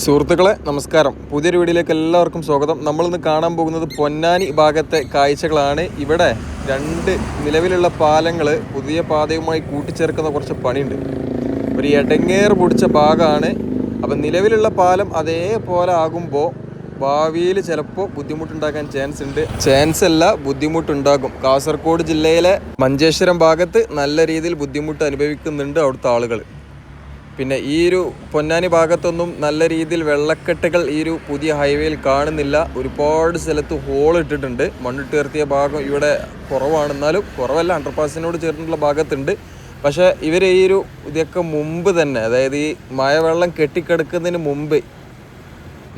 സുഹൃത്തുക്കളെ നമസ്കാരം. പുതിയൊരു വീഡിയോയിലേക്ക് എല്ലാവർക്കും സ്വാഗതം. നമ്മളിന്ന് കാണാൻ പോകുന്നത് പൊന്നാനി ഭാഗത്തെ കാഴ്ചകളാണ്. ഇവിടെ രണ്ട് നിലവിലുള്ള പാലങ്ങൾ പുതിയ പാതയുമായി കൂട്ടിച്ചേർക്കുന്ന കുറച്ച് പണിയുണ്ട്. ഒരു എടങ്ങേർ പൊടിച്ച ഭാഗമാണ്. അപ്പം നിലവിലുള്ള പാലം അതേപോലെ ആകുമ്പോൾ ഭാവിയിൽ ചിലപ്പോൾ ബുദ്ധിമുട്ടുണ്ടാക്കാൻ ചാൻസ് ഉണ്ട്. ചാൻസ് അല്ല ബുദ്ധിമുട്ടുണ്ടാകും. കാസർഗോഡ് ജില്ലയിലെ മഞ്ചേശ്വരം ഭാഗത്ത് നല്ല രീതിയിൽ ബുദ്ധിമുട്ട് അനുഭവിക്കുന്നുണ്ട് അവിടുത്തെ ആളുകൾ പിന്നെ ഈ ഒരു പൊന്നാനി ഭാഗത്തൊന്നും നല്ല രീതിയിൽ വെള്ളക്കെട്ടുകൾ ഈ ഒരു പുതിയ ഹൈവേയിൽ കാണുന്നില്ല. ഒരുപാട് സ്ഥലത്ത് ഹോൾ ഇട്ടിട്ടുണ്ട്. മണ്ണിട്ട് ഉയർത്തിയ ഭാഗം ഇവിടെ കുറവാണ് എന്നാലും കുറവല്ല. അണ്ടർപാസിനോട് ചേർന്നിട്ടുള്ള ഭാഗത്തുണ്ട്. പക്ഷേ ഇവർ ഈ ഒരു ഇതൊക്കെ മുമ്പ് തന്നെ അതായത് ഈ മഴവെള്ളം കെട്ടിക്കിടക്കുന്നതിന് മുമ്പ്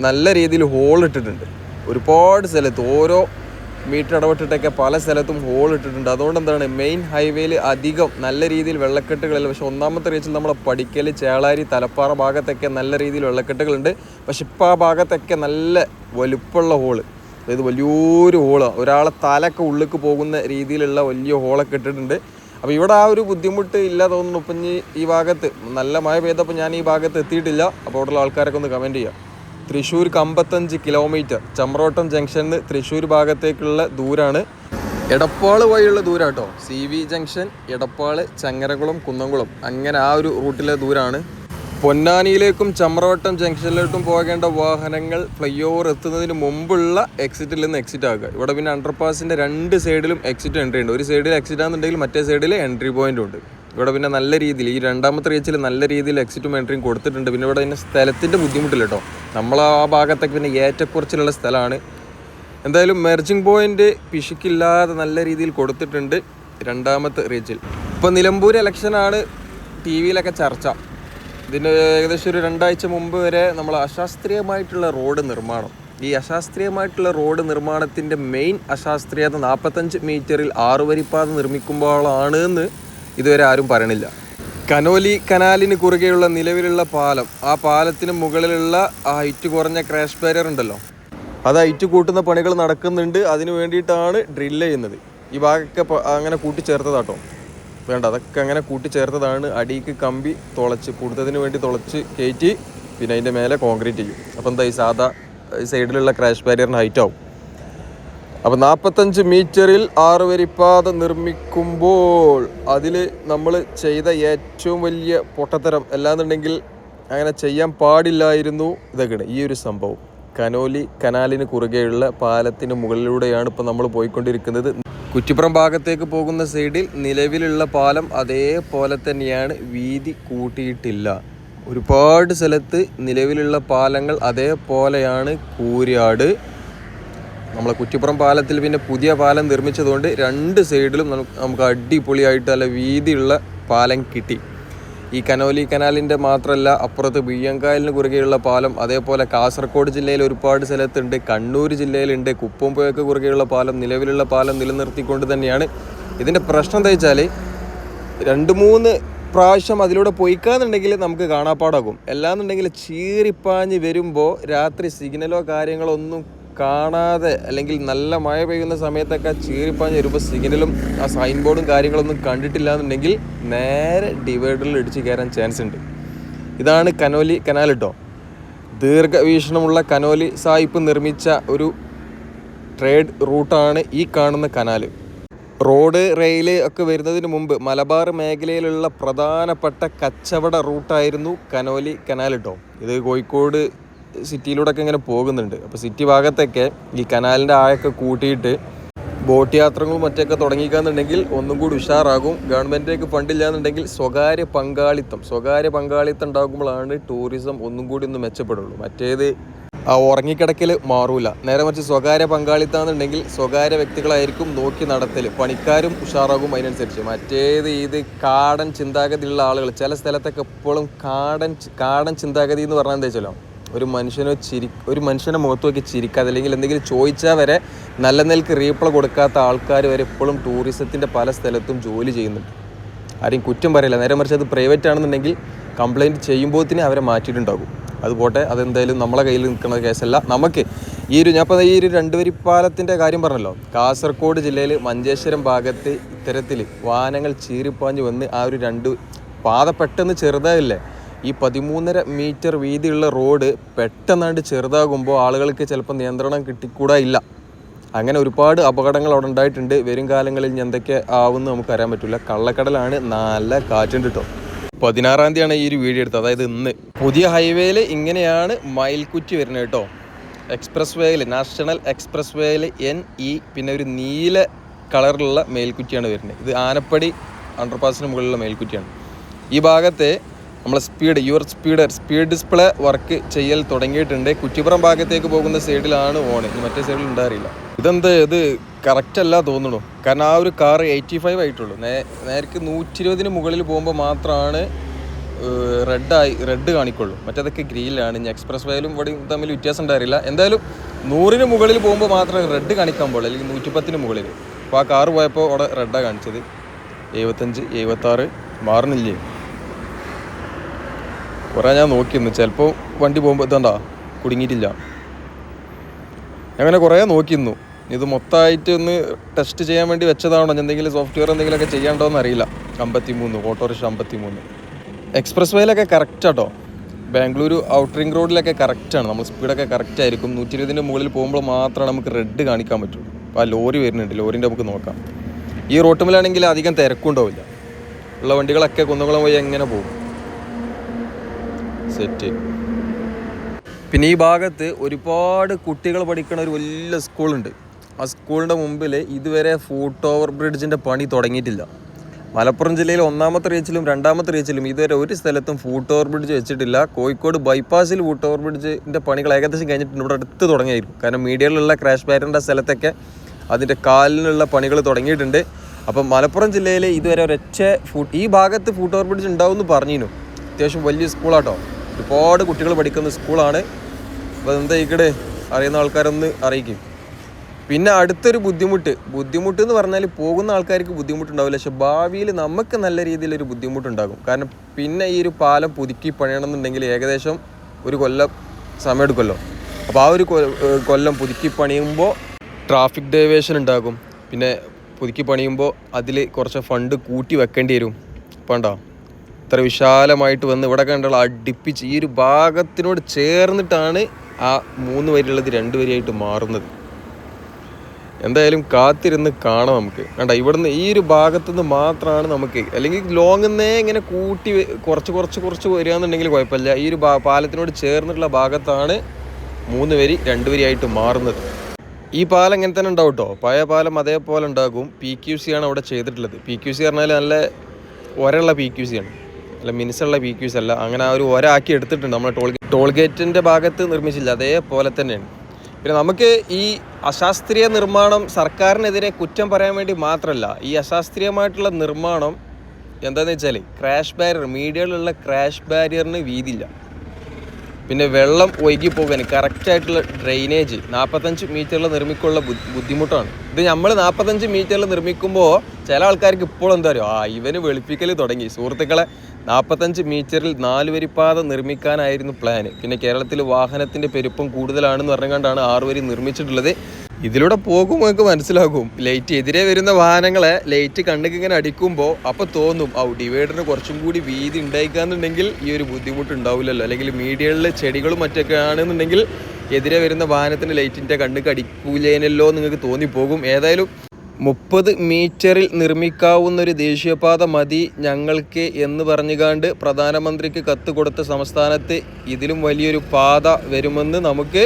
നല്ല രീതിയിൽ ഹോൾ ഇട്ടിട്ടുണ്ട്. ഒരുപാട് സ്ഥലത്ത് ഓരോ മീറ്റർ ഇടപെട്ടിട്ടൊക്കെ പല സ്ഥലത്തും ഹോൾ ഇട്ടിട്ടുണ്ട്. അതുകൊണ്ട് എന്താണ് മെയിൻ ഹൈവേയിൽ അധികം നല്ല രീതിയിൽ വെള്ളക്കെട്ടുകളില്ല. പക്ഷെ ഒന്നാമത്തെ റീച്ചിൽ നമ്മൾ പടിക്കൽ ചേളാരി തലപ്പാറ ഭാഗത്തൊക്കെ നല്ല രീതിയിൽ വെള്ളക്കെട്ടുകളുണ്ട്. പക്ഷെ ഇപ്പോൾ ആ ഭാഗത്തൊക്കെ നല്ല വലുപ്പമുള്ള ഹോൾ അതായത് വലിയൊരു ഹോളാണ് ഒരാളെ തലൊക്കെ ഉള്ളിലേക്ക് പോകുന്ന രീതിയിലുള്ള വലിയ ഹോളൊക്കെ ഇട്ടിട്ടുണ്ട്. അപ്പോൾ ഇവിടെ ആ ഒരു ബുദ്ധിമുട്ട് ഇല്ല തോന്നുന്നു. ഇപ്പം ഈ ഭാഗത്ത് നല്ല മഴ പെയ്തപ്പോൾ ഞാൻ ഈ ഭാഗത്ത് എത്തിയിട്ടില്ല. അപ്പോൾ അവിടെയുള്ള ആൾക്കാരൊക്കെ ഒന്ന് കമന്റ് ചെയ്യാം. തൃശ്ശൂർ അമ്പത്തഞ്ച് കിലോമീറ്റർ ചമ്രോട്ടം ജംഗ്ഷനിൽ നിന്ന് തൃശ്ശൂർ ഭാഗത്തേക്കുള്ള ദൂരാണ്. എടപ്പാൾ വഴിയുള്ള ദൂരം കേട്ടോ C V junction Edappal Changarakulam Kunnamkulam. അങ്ങനെ ആ ഒരു റൂട്ടിലെ ദൂരമാണ് പൊന്നാനിയിലേക്കും ചമ്രവട്ടം ജംഗ്ഷനിലേക്കും പോകേണ്ട വാഹനങ്ങൾ ഫ്ലൈ ഓവർ എത്തുന്നതിന് മുമ്പുള്ള എക്സിറ്റിൽ നിന്ന് എക്സിറ്റ് ആക്കുക. ഇവിടെ പിന്നെ അണ്ടർപാസിന്റെ രണ്ട് സൈഡിലും എക്സിറ്റ് എൻട്രി ഉണ്ട്. ഒരു സൈഡിൽ എക്സിറ്റ് ആണെന്നുണ്ടെങ്കിൽ മറ്റേ സൈഡിൽ എൻട്രി പോയിന്റ് ഉണ്ട്. ഇവിടെ പിന്നെ നല്ല രീതിയിൽ ഈ രണ്ടാമത്തെ റീച്ചിൽ നല്ല രീതിയിൽ എക്സിറ്റും എൻട്രിയും കൊടുത്തിട്ടുണ്ട്. പിന്നെ ഇവിടെ പിന്നെ സ്ഥലത്തിന്റെ ബുദ്ധിമുട്ടില്ല കേട്ടോ നമ്മൾ ആ ഭാഗത്തൊക്കെ പിന്നെ ഏറ്റക്കുറച്ചിലുള്ള സ്ഥലമാണ്. എന്തായാലും മെർജിങ് പോയിന്റ് പിശുക്കില്ലാതെ നല്ല രീതിയിൽ കൊടുത്തിട്ടുണ്ട് രണ്ടാമത്തെ റീച്ചിൽ ഇപ്പോൾ നിലമ്പൂർ ഇലക്ഷനാണ് ടി വിയിലൊക്കെ ചർച്ച. ഇതിന് ഏകദേശം ഒരു രണ്ടാഴ്ച മുമ്പ് വരെ നമ്മൾ അശാസ്ത്രീയമായിട്ടുള്ള റോഡ് നിർമ്മാണം. ഈ അശാസ്ത്രീയമായിട്ടുള്ള റോഡ് നിർമ്മാണത്തിന്റെ മെയിൻ അശാസ്ത്രീയത നാൽപ്പത്തഞ്ച് മീറ്ററിൽ ആറുവരിപ്പാത നിർമ്മിക്കുമ്പോഴാണ് എന്ന് ഇതുവരെ ആരും പറയണില്ല. കനോലി കനാലിന് കുറുകെയുള്ള നിലവിലുള്ള പാലം. ആ പാലത്തിന് മുകളിലുള്ള ആ ഹൈറ്റ് കുറഞ്ഞ ക്രാഷ് ബാരിയർ ഉണ്ടല്ലോ. അത് ഹൈറ്റ് കൂട്ടുന്ന പണികൾ നടക്കുന്നുണ്ട്. അതിന് വേണ്ടിയിട്ടാണ് ഡ്രില്ല് ചെയ്യുന്നത്. ഈ ഭാഗമൊക്കെ അങ്ങനെ കൂട്ടിച്ചേർത്തതാട്ടോ. വേണ്ട അതൊക്കെ അങ്ങനെ കൂട്ടിച്ചേർത്തതാണ്. അടിക്ക് കമ്പി തുളച്ച് കൂടുതലിന് വേണ്ടി തുളച്ച് കയറ്റി പിന്നെ അതിന്റെ മേലെ കോൺക്രീറ്റ് ചെയ്യും. അപ്പം എന്താ ഈ സാധാ സൈഡിലുള്ള ക്രാഷ് ബാരിയറിന് ഹൈറ്റ് ആവും. അപ്പോൾ നാൽപ്പത്തഞ്ച് മീറ്ററിൽ ആറ് വരിപ്പാത നിർമ്മിക്കുമ്പോൾ അതിൽ നമ്മൾ ചെയ്ത ഏറ്റവും വലിയ പൊട്ടത്തരം അല്ലാന്നുണ്ടെങ്കിൽ അങ്ങനെ ചെയ്യാൻ പാടില്ലായിരുന്നു ഇതൊക്കെയാണ് ഈ ഒരു സംഭവം. കനോലി കനാലിന് കുറുകെയുള്ള പാലത്തിന് മുകളിലൂടെയാണ് ഇപ്പോൾ നമ്മൾ പോയിക്കൊണ്ടിരിക്കുന്നത്. കുറ്റിപ്പുറം ഭാഗത്തേക്ക് പോകുന്ന സൈഡിൽ നിലവിലുള്ള പാലം അതേപോലെ തന്നെയാണ്. വീതി കൂട്ടിയിട്ടില്ല. ഒരുപാട് സ്ഥലത്ത് നിലവിലുള്ള പാലങ്ങൾ അതേപോലെയാണ്. കൂരിയാട് നമ്മളെ കുറ്റിപ്പുറം പാലത്തിൽ പിന്നെ പുതിയ പാലം നിർമ്മിച്ചതുകൊണ്ട് രണ്ട് സൈഡിലും നമുക്ക് അടിപൊളിയായിട്ട് നല്ല വീതിയുള്ള പാലം കിട്ടി. ഈ കനോലി കനാലിന്റെ മാത്രമല്ല അപ്പുറത്ത് ബിയ്യങ്കായലിന് കുറുകെയുള്ള പാലം അതേപോലെ കാസർഗോഡ് ജില്ലയിൽ ഒരുപാട് സ്ഥലത്തുണ്ട് കണ്ണൂർ ജില്ലയിലുണ്ട് കുപ്പംപുഴക്ക് കുറുകെയുള്ള പാലം നിലവിലുള്ള പാലം നിലനിർത്തിക്കൊണ്ട് തന്നെയാണ്. ഇതിന്റെ പ്രശ്നം എന്താ വെച്ചാൽ രണ്ട് മൂന്ന് പ്രാവശ്യം അതിലൂടെ പോയിക്കാന്നുണ്ടെങ്കിൽ നമുക്ക് കാണാപ്പാടാകും. അല്ലാന്നുണ്ടെങ്കിൽ ചീറിപ്പാഞ്ഞ് വരുമ്പോൾ രാത്രി സിഗ്നലോ കാര്യങ്ങളോ ഒന്നും കാണാതെ അല്ലെങ്കിൽ നല്ല മഴ പെയ്യുന്ന സമയത്തൊക്കെ ചീറിപ്പാഞ്ഞ് വരുമ്പോൾ സിഗ്നലും ആ സൈൻ ബോർഡും കാര്യങ്ങളൊന്നും കണ്ടിട്ടില്ല എന്നുണ്ടെങ്കിൽ നേരെ ഡിവൈഡറിൽ ഇടിച്ച് കയറാൻ ചാൻസ് ഉണ്ട്. ഇതാണ് കനോലി കനാൽ കേട്ടോ ദീർഘവീക്ഷണമുള്ള കനോലി സായിപ്പ് നിർമ്മിച്ച ഒരു ട്രേഡ് റൂട്ടാണ് ഈ കാണുന്ന കനാൽ റോഡ് റെയിൽ ഒക്കെ വരുന്നതിന് മുമ്പ് മലബാർ മേഖലയിലുള്ള പ്രധാനപ്പെട്ട കച്ചവട റൂട്ടായിരുന്നു കനോലി കനാൽ കേട്ടോ ഇത് കോഴിക്കോട് സിറ്റിയിലൂടെ ഒക്കെ ഇങ്ങനെ പോകുന്നുണ്ട്. അപ്പോൾ സിറ്റി ഭാഗത്തൊക്കെ ഈ കനാലിന്റെ ആയൊക്കെ കൂട്ടിയിട്ട് ബോട്ട് യാത്രകളും മറ്റൊക്കെ തുടങ്ങിക്കാന്നുണ്ടെങ്കിൽ ഒന്നും കൂടി ഉഷാറാകും. ഗവൺമെന്റിലേക്ക് ഫണ്ടില്ല എന്നുണ്ടെങ്കിൽ സ്വകാര്യ പങ്കാളിത്തം സ്വകാര്യ പങ്കാളിത്തം ഉണ്ടാകുമ്പോഴാണ് ടൂറിസം ഒന്നും കൂടി ഒന്ന് മെച്ചപ്പെടുള്ളൂ. മറ്റേത് ആ ഉറങ്ങിക്കിടക്കൽ മാറൂല. നേരെ മറിച്ച് സ്വകാര്യ പങ്കാളിത്തം എന്നുണ്ടെങ്കിൽ സ്വകാര്യ വ്യക്തികളായിരിക്കും നോക്കി നടത്തൽ പണിക്കാരും ഉഷാറാകും അതിനനുസരിച്ച്. മറ്റേത് ഇത് കാടൻ ചിന്താഗതിയുള്ള ആളുകൾ. ചില സ്ഥലത്തൊക്കെ എപ്പോഴും കാടൻ കാടൻ ചിന്താഗതി എന്ന് പറഞ്ഞാൽ എന്താ വെച്ചാലോ ഒരു മനുഷ്യനെ ചിരി ഒരു മനുഷ്യനെ മുഖത്ത് നോക്കി ചിരിക്കാതെ അല്ലെങ്കിൽ എന്തെങ്കിലും ചോദിച്ചാൽ വരെ നല്ല നിലയ്ക്ക് റീപ്ലൈ കൊടുക്കാത്ത ആൾക്കാർ വരെ ഇപ്പോഴും ടൂറിസത്തിന്റെ പല സ്ഥലത്തും ജോലി ചെയ്യുന്നുണ്ട്. ആരെയും കുറ്റം പറയില്ല. നേരെ മറിച്ച് അത് പ്രൈവറ്റ് ആണെന്നുണ്ടെങ്കിൽ കംപ്ലയിന്റ് ചെയ്യുമ്പോൾ തന്നെ അവരെ മാറ്റിയിട്ടുണ്ടാകും. അത് പോട്ടെ അതെന്തായാലും നമ്മളെ കയ്യിൽ നിൽക്കുന്ന കേസല്ല. നമുക്ക് ഈ ഒരു ഞാൻ ഈ ഒരു രണ്ടുവരിപ്പാലത്തിന്റെ കാര്യം പറഞ്ഞല്ലോ. കാസർഗോഡ് ജില്ലയിൽ മഞ്ചേശ്വരം ഭാഗത്ത് ഇത്തരത്തിൽ വാഹനങ്ങൾ ചീറിപ്പാഞ്ഞ് വന്ന് ആ ഒരു രണ്ട് പാത പെട്ടെന്ന് ചെറുതായില്ലേ? ഈ പതിമൂന്നര മീറ്റർ വീതിയുള്ള റോഡ് പെട്ടെന്നാണ്ട് ചെറുതാകുമ്പോൾ ആളുകൾക്ക് ചിലപ്പോൾ നിയന്ത്രണം കിട്ടിക്കൂടാ ഇല്ല. അങ്ങനെ ഒരുപാട് അപകടങ്ങൾ അവിടെ ഉണ്ടായിട്ടുണ്ട്. വരും കാലങ്ങളിൽ ഇനി എന്തൊക്കെ ആവുമെന്ന് നമുക്ക് അറിയാൻ പറ്റില്ല. കള്ളക്കടലാണ് നല്ല കാറ്റുണ്ട് കേട്ടോ പതിനാറാം തീയതിയാണ് ഈ ഒരു വീഡിയോ എടുത്തത്. അതായത് ഇന്ന്. പുതിയ ഹൈവേയിൽ ഇങ്ങനെയാണ് മയിൽക്കുറ്റി വരുന്നത് കേട്ടോ. എക്സ്പ്രസ് വേയിൽ നാഷണൽ എക്സ്പ്രസ് വേയിൽ എൻ ഇ പിന്നെ ഒരു നീല കളറിലുള്ള മേൽക്കുറ്റിയാണ് വരുന്നത്. ഇത് ആനപ്പടി അണ്ടർപാസിന് മുകളിലുള്ള മേൽക്കുറ്റിയാണ്. ഈ ഭാഗത്തെ നമ്മളെ speed your speed speed display work ചെയ്യൽ തുടങ്ങിയിട്ടുണ്ട്. കുറ്റിപ്പുറം ഭാഗത്തേക്ക് പോകുന്ന സൈഡിലാണ് ഓൺ. ഇനി മറ്റേ സൈഡിൽ ഉണ്ടായിരുന്നില്ല ഇതെന്ത് ഇത് കറക്റ്റ് അല്ല തോന്നുന്നു. കാരണം ആ ഒരു കാർ എയ്റ്റി ഫൈവ് ആയിട്ടുള്ളൂ. നേ നേരക്ക് നൂറ്റി ഇരുപതിന് മുകളിൽ പോകുമ്പോൾ മാത്രമാണ് റെഡായി റെഡ് കാണിക്കുള്ളൂ. മറ്റേതൊക്കെ ഗ്രീനിലാണ്. ഇനി എക്സ്പ്രസ് വേയിലും ഇവിടെയും തമ്മിൽ വ്യത്യാസം ഉണ്ടായിരുന്നില്ല എന്തായാലും നൂറിന് മുകളിൽ പോകുമ്പോൾ മാത്രമേ റെഡ് കാണിക്കാൻ പാടുള്ളൂ അല്ലെങ്കിൽ നൂറ്റിപ്പത്തിന് മുകളിൽ. അപ്പോൾ ആ കാർ പോയപ്പോൾ അവിടെ റെഡാണ് കാണിച്ചത്. എഴുപത്തഞ്ച് എഴുപത്താറ് മാറുന്നില്ലേ? കുറേ ഞാൻ നോക്കിയിരുന്നു ചിലപ്പോൾ വണ്ടി പോകുമ്പോൾ ഇതെന്താ കുടുങ്ങിയിട്ടില്ല. അങ്ങനെ കുറേ നോക്കിയിരുന്നു. ഇത് മൊത്തമായിട്ട് ഒന്ന് ടെസ്റ്റ് ചെയ്യാൻ വേണ്ടി വെച്ചതാണോ? എന്തെങ്കിലും സോഫ്റ്റ്വെയർ എന്തെങ്കിലുമൊക്കെ ചെയ്യാണ്ടോ എന്ന് അറിയില്ല. അമ്പത്തി മൂന്ന് ഓട്ടോറിക്ഷ അമ്പത്തി മൂന്ന് എക്സ്പ്രസ് വേയിലൊക്കെ കറക്റ്റ് ആട്ടോ ബാംഗ്ലൂരു ഔട്ടർ റിംഗ് റോഡിലൊക്കെ കറക്റ്റാണ്. നമ്മൾ സ്പീഡൊക്കെ കറക്റ്റ് ആയിരിക്കും. നൂറ്റി ഇരുപതിന്റെ മുകളിൽ പോകുമ്പോൾ മാത്രമേ നമുക്ക് റെഡ് കാണിക്കാൻ പറ്റുള്ളൂ ആ ലോറി വരുന്നുണ്ട്. ലോറിന്റെ നമുക്ക് നോക്കാം. ഈ റോട്ടുമിലാണെങ്കിൽ അധികം തിരക്കുണ്ടാവില്ല. ഉള്ള വണ്ടികളൊക്കെ കുന്നുകുളം പോയി എങ്ങനെ പോകും? സെറ്റ്. പിന്നെ ഈ ഭാഗത്ത് ഒരുപാട് കുട്ടികൾ പഠിക്കുന്ന ഒരു വലിയ സ്കൂളുണ്ട്. ആ സ്കൂളിന്റെ മുമ്പിൽ ഇതുവരെ ഫൂട്ട് ഓവർ ബ്രിഡ്ജിന്റെ പണി തുടങ്ങിയിട്ടില്ല. മലപ്പുറം ജില്ലയിൽ ഒന്നാമത്തെ റീച്ചിലും രണ്ടാമത്തെ റീച്ചിലും ഇതുവരെ ഒരു സ്ഥലത്തും ഫൂട്ട് ഓവർ ബ്രിഡ്ജ് വെച്ചിട്ടില്ല. കോഴിക്കോട് ബൈപ്പാസിൽ ഫൂട്ട് ഓവർ ബ്രിഡ്ജിന്റെ പണികൾ ഏകദേശം കഴിഞ്ഞിട്ടുണ്ട്. ഇവിടെ അടുത്ത് തുടങ്ങിയായിരിക്കും കാരണം മീഡിയയിലുള്ള ക്രാഷ് ബാരിന്റെ സ്ഥലത്തൊക്കെ അതിന്റെ കാലിനുള്ള പണികൾ തുടങ്ങിയിട്ടുണ്ട്. അപ്പം മലപ്പുറം ജില്ലയിൽ ഇതുവരെ ഒരൊറ്റ ഫൂട്ട് ഈ ഭാഗത്ത് ഫൂട്ട് ഓവർ ബ്രിഡ്ജ് ഉണ്ടാവും എന്ന് പറഞ്ഞിരുന്നു. അത്യാവശ്യം വലിയ സ്കൂളാട്ടോ. ഒരുപാട് കുട്ടികൾ പഠിക്കുന്ന സ്കൂളാണ്. അപ്പോൾ എന്താ ഇക്കടെ അറിയുന്ന ആൾക്കാരൊന്ന് അറിയിക്കും. പിന്നെ അടുത്തൊരു ബുദ്ധിമുട്ട്. ബുദ്ധിമുട്ട് എന്ന് പറഞ്ഞാൽ പോകുന്ന ആൾക്കാർക്ക് ബുദ്ധിമുട്ടുണ്ടാവില്ല. പക്ഷെ ഭാവിയിൽ നമുക്ക് നല്ല രീതിയിലൊരു ബുദ്ധിമുട്ടുണ്ടാകും. കാരണം പിന്നെ ഈ ഒരു പാലം പുതുക്കി പണിയണമെന്നുണ്ടെങ്കിൽ ഏകദേശം ഒരു കൊല്ലം സമയമെടുക്കുമല്ലോ. അപ്പോൾ ആ ഒരു കൊല്ലം പുതുക്കി പണിയുമ്പോൾ ട്രാഫിക് ഡൈവേഷൻ ഉണ്ടാകും. പിന്നെ പുതുക്കി പണിയുമ്പോൾ അതിൽ കുറച്ച് ഫണ്ട് കൂട്ടി വെക്കേണ്ടി വരും. ഉണ്ടോ ഇത്ര വിശാലമായിട്ട് വന്ന് ഇവിടെ കണ്ടുള്ള അടുപ്പിച്ച് ഈ ഒരു ഭാഗത്തിനോട് ചേർന്നിട്ടാണ് ആ മൂന്ന് വരിയുള്ളത് രണ്ട് വരിയായിട്ട് മാറുന്നത്. എന്തായാലും കാത്തിരുന്ന് കാണാം നമുക്ക്. കണ്ട ഇവിടുന്ന് ഈ ഒരു ഭാഗത്തു നിന്ന് മാത്രമാണ് നമുക്ക്. അല്ലെങ്കിൽ ലോങ്ങിന്നേ ഇങ്ങനെ കൂട്ടി കുറച്ച് കുറച്ച് കുറച്ച് വരികയെന്നുണ്ടെങ്കിൽ കുഴപ്പമില്ല. ഈ ഒരു പാലത്തിനോട് ചേർന്നിട്ടുള്ള ഭാഗത്താണ് മൂന്ന് വരി രണ്ട് വരിയായിട്ട് മാറുന്നത്. ഈ പാലം ഇങ്ങനെ തന്നെ ഉണ്ടാവും കേട്ടോ പഴയ പാലം അതേപോലെ ഉണ്ടാകും. പി ക്യു സി ആണ് അവിടെ ചെയ്തിട്ടുള്ളത്. പി ക്യു സി പറഞ്ഞാൽ നല്ല ഒരയുള്ള പി ക്യു സി ആണ്. അല്ല മിനിസുള്ള പി ക്യൂസ് അല്ല. അങ്ങനെ ആ ഒരു ഒരാക്കി എടുത്തിട്ടുണ്ട് നമ്മൾ ടോൾ ടോൾ ഗേറ്റിന്റെ ഭാഗത്ത് നിർമ്മിച്ചില്ല. അതേപോലെ തന്നെയാണ്. പിന്നെ നമുക്ക് ഈ അശാസ്ത്രീയ നിർമ്മാണം സർക്കാരിനെതിരെ കുറ്റം പറയാൻ വേണ്ടി മാത്രമല്ല ഈ അശാസ്ത്രീയമായിട്ടുള്ള നിർമ്മാണം എന്താണെന്ന് വെച്ചാൽ ക്രാഷ് ബാരിയർ മീഡിയയിലുള്ള ക്രാഷ് ബാരിയറിന് വീതിയില്ല. പിന്നെ വെള്ളം ഒഴുകി പോകാൻ കറക്റ്റായിട്ടുള്ള ഡ്രെയിനേജ് നാൽപ്പത്തഞ്ച് മീറ്ററിൽ നിർമ്മിക്കുള്ള ബുദ്ധിമുട്ടാണ്. ഇത് നമ്മൾ നാൽപ്പത്തഞ്ച് മീറ്ററിൽ നിർമ്മിക്കുമ്പോൾ ചില ആൾക്കാർക്ക് ഇപ്പോൾ എന്താ പറയുക ആ ഇവന് വെളുപ്പിക്കൽ തുടങ്ങി. സുഹൃത്തുക്കളെ നാൽപ്പത്തഞ്ച് മീറ്ററിൽ നാല് വരിപ്പാത നിർമ്മിക്കാനായിരുന്നു പ്ലാന് പിന്നെ കേരളത്തിൽ വാഹനത്തിന്റെ പെരുപ്പം കൂടുതലാണെന്ന് പറഞ്ഞുകൊണ്ടാണ് ആറുവരി നിർമ്മിച്ചിട്ടുള്ളത്. ഇതിലൂടെ പോകുമ്പോൾ നിങ്ങൾക്ക് മനസ്സിലാകും. ലൈറ്റ് എതിരെ വരുന്ന വാഹനങ്ങളെ ലൈറ്റ് കണ്ണുക്ക് ഇങ്ങനെ അടിക്കുമ്പോൾ അപ്പോൾ തോന്നും ഔ ഡിവൈഡറിന് കുറച്ചും കൂടി വീതി ഉണ്ടായിക്കാന്നുണ്ടെങ്കിൽ ഈ ഒരു ബുദ്ധിമുട്ട് ഉണ്ടാവില്ലല്ലോ അല്ലെങ്കിൽ മീഡിയകളിൽ ചെടികളും മറ്റൊക്കെ ആണെന്നുണ്ടെങ്കിൽ എതിരെ വരുന്ന വാഹനത്തിന് ലൈറ്റിന്റെ കണ്ണുക്ക് അടിക്കൂലേനല്ലോ നിങ്ങൾക്ക് തോന്നിപ്പോകും. ഏതായാലും മുപ്പത് മീറ്ററിൽ നിർമ്മിക്കാവുന്ന ഒരു ദേശീയപാത മതി ഞങ്ങൾക്ക് എന്ന് പറഞ്ഞുകാണ്ട് പ്രധാനമന്ത്രിക്ക് കത്ത് കൊടുത്ത സംസ്ഥാനത്ത് ഇതിലും വലിയൊരു പാത വരുമെന്ന് നമുക്ക്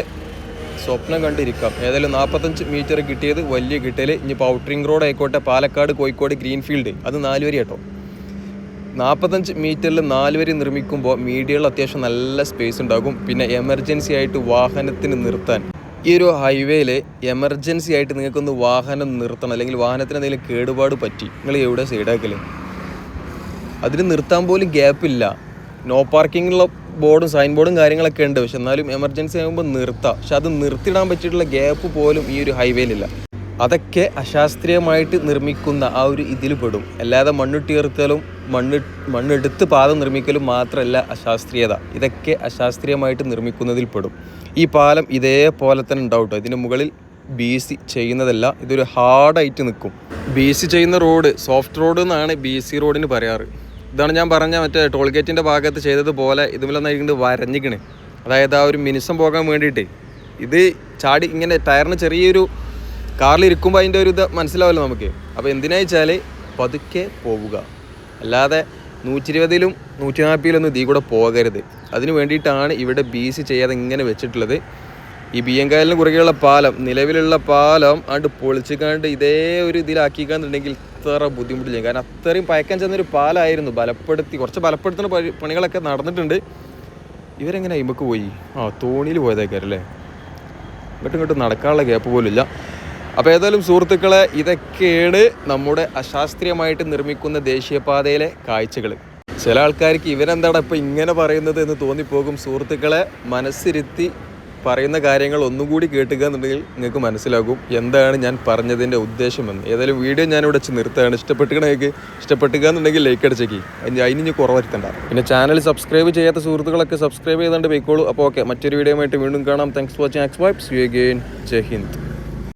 സ്വപ്നം കണ്ടിരിക്കാം. ഏതായാലും നാൽപ്പത്തഞ്ച് മീറ്റർ കിട്ടിയത് വലിയ കിട്ടൽ ഇനിയിപ്പോൾ ഔട്ടറിംഗ് റോഡ് ആയിക്കോട്ടെ പാലക്കാട് കോഴിക്കോട് ഗ്രീൻഫീൽഡ് അത് നാല് വരി കേട്ടോ. നാൽപ്പത്തഞ്ച് മീറ്ററിൽ നാല് വരി നിർമ്മിക്കുമ്പോൾ മീഡിയയിൽ അത്യാവശ്യം നല്ല സ്പേസ് ഉണ്ടാകും. പിന്നെ എമർജൻസി ആയിട്ട് വാഹനത്തിന് നിർത്താൻ. ഈ ഒരു ഹൈവേയിൽ എമർജൻസി ആയിട്ട് നിങ്ങൾക്കൊന്ന് വാഹനം നിർത്തണം. അല്ലെങ്കിൽ വാഹനത്തിന് എന്തെങ്കിലും കേടുപാട് പറ്റി നിങ്ങൾ എവിടെ സൈഡാക്കൽ അതിന് നിർത്താൻ പോലും ഗ്യാപ്പില്ല നോ പാർക്കിങ്ങുള്ള ബോർഡും സൈൻ ബോർഡും കാര്യങ്ങളൊക്കെ ഉണ്ട്. പക്ഷെ എന്നാലും എമർജൻസി ആകുമ്പോൾ നിർത്താം. പക്ഷെ അത് നിർത്തിയിടാൻ പറ്റിയിട്ടുള്ള ഗ്യാപ്പ് പോലും ഈ ഒരു ഹൈവേയിലില്ല അതൊക്കെ അശാസ്ത്രീയമായിട്ട് നിർമ്മിക്കുന്ന ആ ഒരു ഇതിൽ പെടും. അല്ലാതെ മണ്ണിട്ടുയർത്തലും മണ്ണ് മണ്ണെടുത്ത് പാത നിർമ്മിക്കലും മാത്രമല്ല അശാസ്ത്രീയത. ഇതൊക്കെ അശാസ്ത്രീയമായിട്ട് നിർമ്മിക്കുന്നതിൽ പെടും. ഈ പാലം ഇതേപോലെ തന്നെ ഉണ്ടാവും ഇതിന് മുകളിൽ ബി സി ചെയ്യുന്നതല്ല ഇതൊരു ഹാർഡായിട്ട് നിൽക്കും ബി സി ചെയ്യുന്ന റോഡ് സോഫ്റ്റ് റോഡ് എന്നാണ് ബി സി റോഡിന് പറയാറ്. ഇതാണ് ഞാൻ പറഞ്ഞ മറ്റേ ടോൾ ഗേറ്റിന്റെ ഭാഗത്ത് ചെയ്തതുപോലെ ഇതുമില്ലെന്നായിരിക്കും വരഞ്ഞിക്കണ്. അതായത് ആ ഒരു മിനിസം പോകാൻ വേണ്ടിയിട്ട്. ഇത് ചാടി ഇങ്ങനെ ടയറിന് ചെറിയൊരു കാറിൽ ഇരിക്കുമ്പോൾ അതിന്റെ ഒരു ഇത് മനസ്സിലാവില്ല നമുക്ക്. അപ്പോൾ എന്തിനാ വെച്ചാൽ പതുക്കെ പോവുക. അല്ലാതെ നൂറ്റി ഇരുപതിലും നൂറ്റി നാൽപ്പതിലൊന്നും ഇതിൽ കൂടെ പോകരുത്. അതിന് വേണ്ടിയിട്ടാണ് ഇവിടെ ബി സി ചെയ്യാതെ ഇങ്ങനെ വെച്ചിട്ടുള്ളത്. ഈ ബിയങ്കായലിന് കുറുകെയുള്ള പാലം നിലവിലുള്ള പാലം ആണ്ട് പൊളിച്ചിക്കാണ്ട് ഇതേ ഒരു ഇതിലാക്കിക്കാന്നുണ്ടെങ്കിൽ ഇത്ര ബുദ്ധിമുട്ടില്ല. കാരണം അത്രയും പയക്കം ചെന്നൊരു പാലായിരുന്നു. ബലപ്പെടുത്തി കുറച്ച് ബലപ്പെടുത്തുന്ന പണി- പണികളൊക്കെ നടന്നിട്ടുണ്ട്. ഇവരെങ്ങനെ അയിമക്ക് പോയി? ആ തോണിയിൽ പോയതേക്കാരല്ലേ ഇങ്ങോട്ടും ഇങ്ങോട്ടും നടക്കാനുള്ള ഗ്യാപ്പ് പോലും ഇല്ല അപ്പോൾ ഏതായാലും സുഹൃത്തുക്കളെ ഇതൊക്കെയാണ് നമ്മുടെ അശാസ്ത്രീയമായിട്ട് നിർമ്മിക്കുന്ന ദേശീയപാതയിലെ കാഴ്ചകൾ ചില ആൾക്കാർക്ക് ഇവരെന്താണ് ഇപ്പോൾ ഇങ്ങനെ പറയുന്നത് എന്ന് തോന്നിപ്പോകും സുഹൃത്തുക്കളെ. മനസ്സിരുത്തി പറയുന്ന കാര്യങ്ങൾ ഒന്നുകൂടി കേട്ടുക എന്നുണ്ടെങ്കിൽ നിങ്ങൾക്ക് മനസ്സിലാകും എന്താണ് ഞാൻ പറഞ്ഞതിന്റെ ഉദ്ദേശമെന്ന്. ഏതായാലും വീഡിയോ ഞാനിവിടെ വെച്ച് നിർത്തുകയാണ്. ഇഷ്ടപ്പെട്ടുകണെങ്കിൽ ഇഷ്ടപ്പെട്ടുക എന്നുണ്ടെങ്കിൽ ലൈക്ക് അടിച്ചേക്ക്. അതിന് അതിന് കുറവരുത്തണ്ട പിന്നെ ചാനൽ സബ്സ്ക്രൈബ് ചെയ്യാത്ത സുഹൃത്തുക്കളൊക്കെ സബ്സ്ക്രൈബ് ചെയ്തുകൊണ്ട് പോയിക്കോളൂ. അപ്പോൾ ഓക്കെ മറ്റൊരു വീഡിയോ ആയിട്ട് വീണ്ടും കാണാം. Thanks for watching X vibes you again Jai Hind.